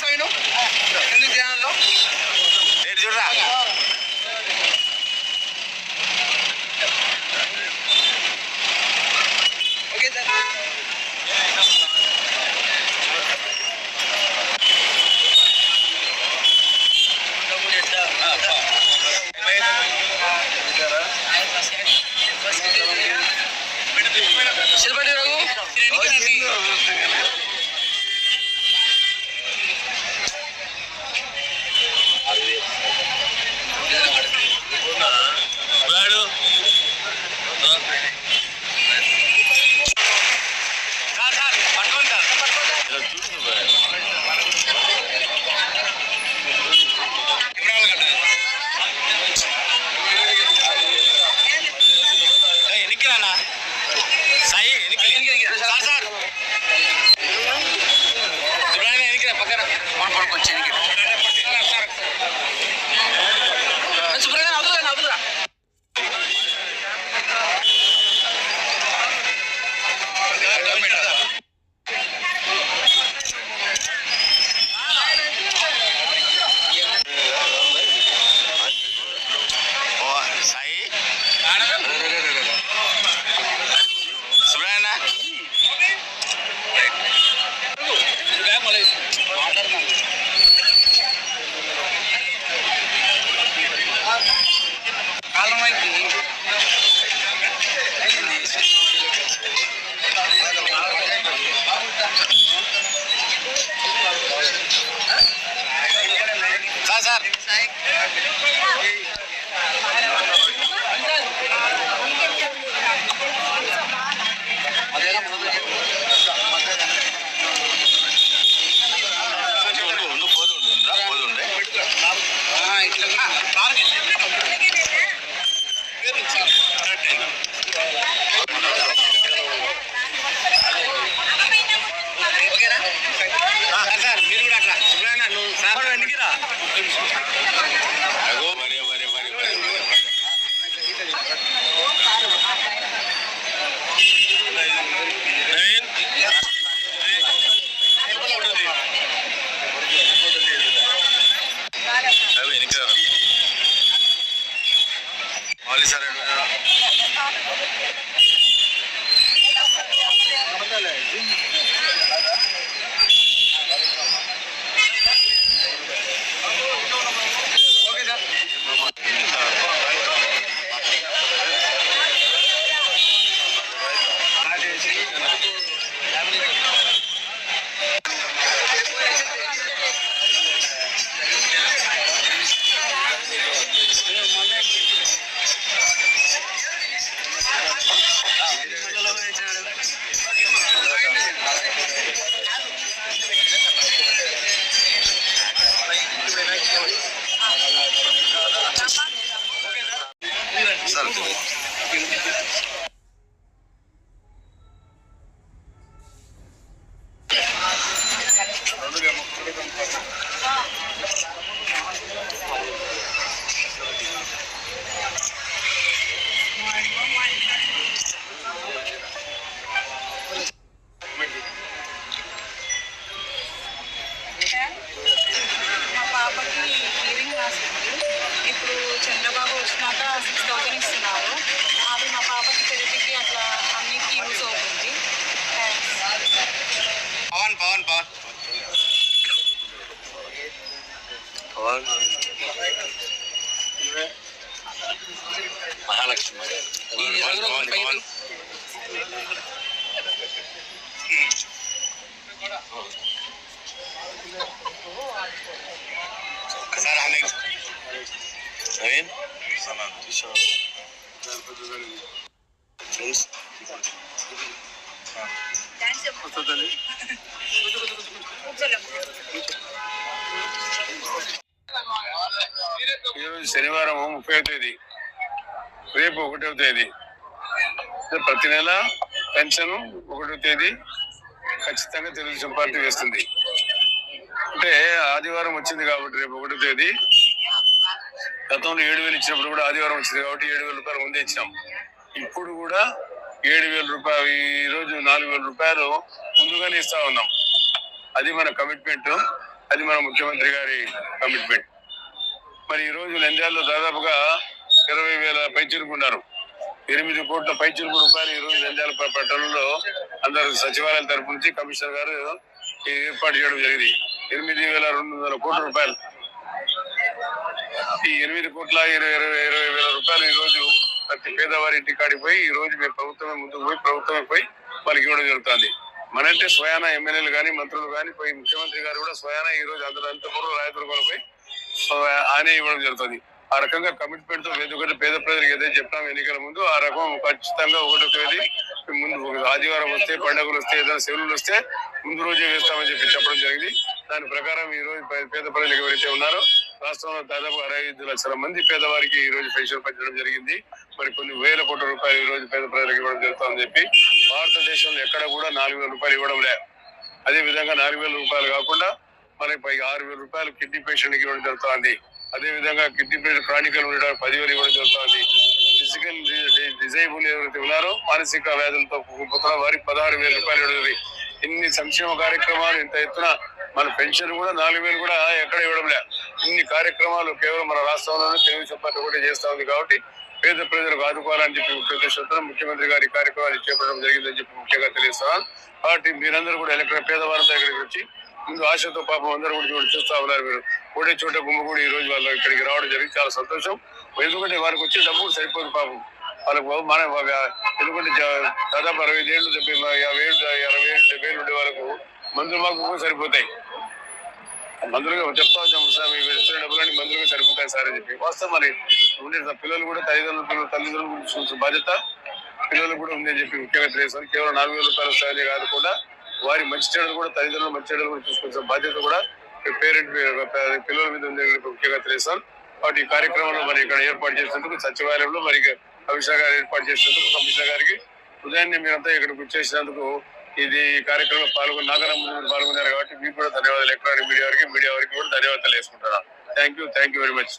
Sign ఎందుకు ధ్యానంలో falam aqui. Mouli sir ఎక్కడ okay sir sir మహాలక్ష్మి ఇది రఘు రఘు పవన్, పైపు. పవన్. ఒకసారి ఆ నెక్స్ట్ నవీన్ ఫ్రెండ్స్ ఈరోజు శనివారం ముప్పై తేదీ రేపు ఒకటవ తేదీ. ప్రతి నెల పెన్షన్ ఒకటో తేదీ ఖచ్చితంగా తెలుగుదేశం పార్టీ వేస్తుంది. అంటే ఆదివారం వచ్చింది కాబట్టి రేపు ఒకటో తేదీ. గతంలో ఏడు వేలు ఇచ్చినప్పుడు కూడా ఆదివారం వచ్చింది కాబట్టి ఏడు వేల రూపాయలు ముందే ఇచ్చాం. ఇప్పుడు కూడా ఏడు వేల రూపాయలు ఈ రోజు నాలుగు వేల రూపాయలు ముందుగానే ఇస్తా ఉన్నాం. అది మన కమిట్మెంట్ అది మన ముఖ్యమంత్రి గారి కమిట్మెంట్ మరి ఈ రోజు నంద్యాలలో దాదాపుగా ఇరవై వేల పైచిరుకున్నారు ఎనిమిది కోట్ల పైచిరుకు రూపాయలు ఈరోజు రోజు పట్టణంలో అందరు సచివాలయం తరపు నుంచి కమిషనర్ గారు ఏర్పాటు చేయడం జరిగింది. ఎనిమిది వేల రెండు వందల కోట్ల రూపాయలు. ఈ ఎనిమిది కోట్ల ఇరవై ఇరవై ఇరవై వేల రూపాయలు ఈ రోజు ప్రతి పేదవారి ఇంటి కాడికి పోయి ఈ రోజు మేము ప్రభుత్వమే ముందుకు పోయి ప్రభుత్వమే పోయి వాళ్ళకి ఇవ్వడం జరుగుతుంది. మనంటే స్వయాన ఎమ్మెల్యేలు కానీ మంత్రులు కానీ పోయి ముఖ్యమంత్రి గారు కూడా స్వయాన ఈ రోజు అందరూ అంతపూర్వ రాయదుర్గంలో పోయి సో ఇవ్వడం జరుగుతుంది. ఆ రకంగా కమిట్మెంట్తో ఒకటి పేద ప్రజలకు ఏదైతే చెప్పినాం ఎన్నికల ముందు ఆ రకం ఖచ్చితంగా ఒకటో తేదీ ముందు ఆదివారం వస్తే పండుగలు వస్తే ఏదైనా సెలవులు వస్తే ముందు రోజే వేస్తామని చెప్పి చెప్పడం జరిగింది. దాని ప్రకారం ఈ రోజు పేద ప్రజలు ఎవరైతే ఉన్నారో రాష్ట్రంలో దాదాపు అరవై ఐదు లక్షల మంది పేదవారికి ఈ రోజు పెన్షన్ పంచడం జరిగింది. మరి కొన్ని వేల కోట్ల రూపాయలు ఈ రోజు పేద ప్రజలకు ఇవ్వడం జరుగుతుందని చెప్పి భారతదేశంలో ఎక్కడ కూడా నాలుగు వేల రూపాయలు ఇవ్వడం లే. అదే విధంగా నాలుగు వేల రూపాయలు కాకుండా మనకి పైగా ఆరు వేల రూపాయలు కిడ్నీ పేషెంట్కి ఇవ్వడం జరుగుతుంది. అదే విధంగా కిడ్నీ పేరు క్రానికల్ ఉండడానికి పదివేలు ఇవ్వడం జరుగుతుంది. ఫిజికల్ డిజైబుల్ ఎవరైతే ఉన్నారో మానసిక వ్యాధులతో పోతున్న వారికి పదహారు వేల రూపాయలు ఇవ్వడం ఇన్ని సంక్షేమ కార్యక్రమాలు ఇంత ఎత్తున మన పెన్షన్ కూడా నాలుగు వేలు కూడా ఎక్కడ ఇవ్వడం లే ఇన్ని కార్యక్రమాలు కేవలం మన రాష్ట్రంలోనే తెలుగు పార్టీ కూడా చేస్తా ఉంది కాబట్టి పేద ప్రజలకు ఆదుకోవాలని చెప్పి ముఖ్య ఉద్దేశంతో ముఖ్యమంత్రి గారి కార్యక్రమాలు చేపట్టడం జరిగిందని చెప్పి ముఖ్యంగా తెలియస్తున్నాను కాబట్టి మీరందరూ కూడా ఎలక్ట్రిక్ పేదవారి దగ్గరికి వచ్చి ముందు ఆశతో పాపం అందరూ కూడా చూడ చూస్తా ఉన్నారు మీరు. ఒకటే చోట గుమ్మగూడి ఈ రోజు వాళ్ళు ఇక్కడికి రావడం జరిగింది. చాలా సంతోషం. ఎందుకంటే వారికి వచ్చే డబ్బు సరిపోదు పాపం. వాళ్ళకు బాబు మన ఎందుకంటే దాదాపు అరవై ఏళ్ళు డెబ్బై యాభై ఏళ్ళు అరవై ఏళ్ళు డెబ్బై ఏళ్ళు ఉండే వాళ్ళకు మందులు మాకు సరిపోతాయి. మందులుగా చెప్తా వచ్చాము సార్ మీరు ఇచ్చిన డబ్బులన్నీ మందులుగా సరిపోతాయి సార్ అని చెప్పి. వాస్తవం మరి. ఉండే పిల్లలు కూడా తల్లిదండ్రులు పిల్లలు తల్లిదండ్రులు చూసిన బాధ్యత. పిల్లలు కూడా ఉందని చెప్పి ముఖ్యంగా తెలియదు కేవలం నాలుగు వేల రూపాయల వస్తాయని కాదు కూడా. వారి మంచి చెడులు కూడా తల్లిదండ్రులు మంచి చెడులు కూడా చూసుకునే బాధ్యత కూడా పేరెంట్ పిల్లల మీద ఉంది ముఖ్యంగా తెలియదు కాబట్టి ఈ కార్యక్రమంలో మరి ఇక్కడ ఏర్పాటు చేసినందుకు సచివాలయంలో మరి కమిషనర్ గారు ఏర్పాటు చేసినందుకు కమిషనర్ గారికి ఉదయాన్నే మీరంతా ఇక్కడికి వచ్చేసినందుకు ఇది కార్యక్రమంలో పాల్గొని నాగరం ముందు మీరు పాల్గొన్నారు కాబట్టి మీకు కూడా ధన్యవాదాలు. ఎలక్ట్రానిక్ మీడియా వారికి మీడియా వారికి కూడా ధన్యవాదాలు వేసుకుంటారా thank you thank you very much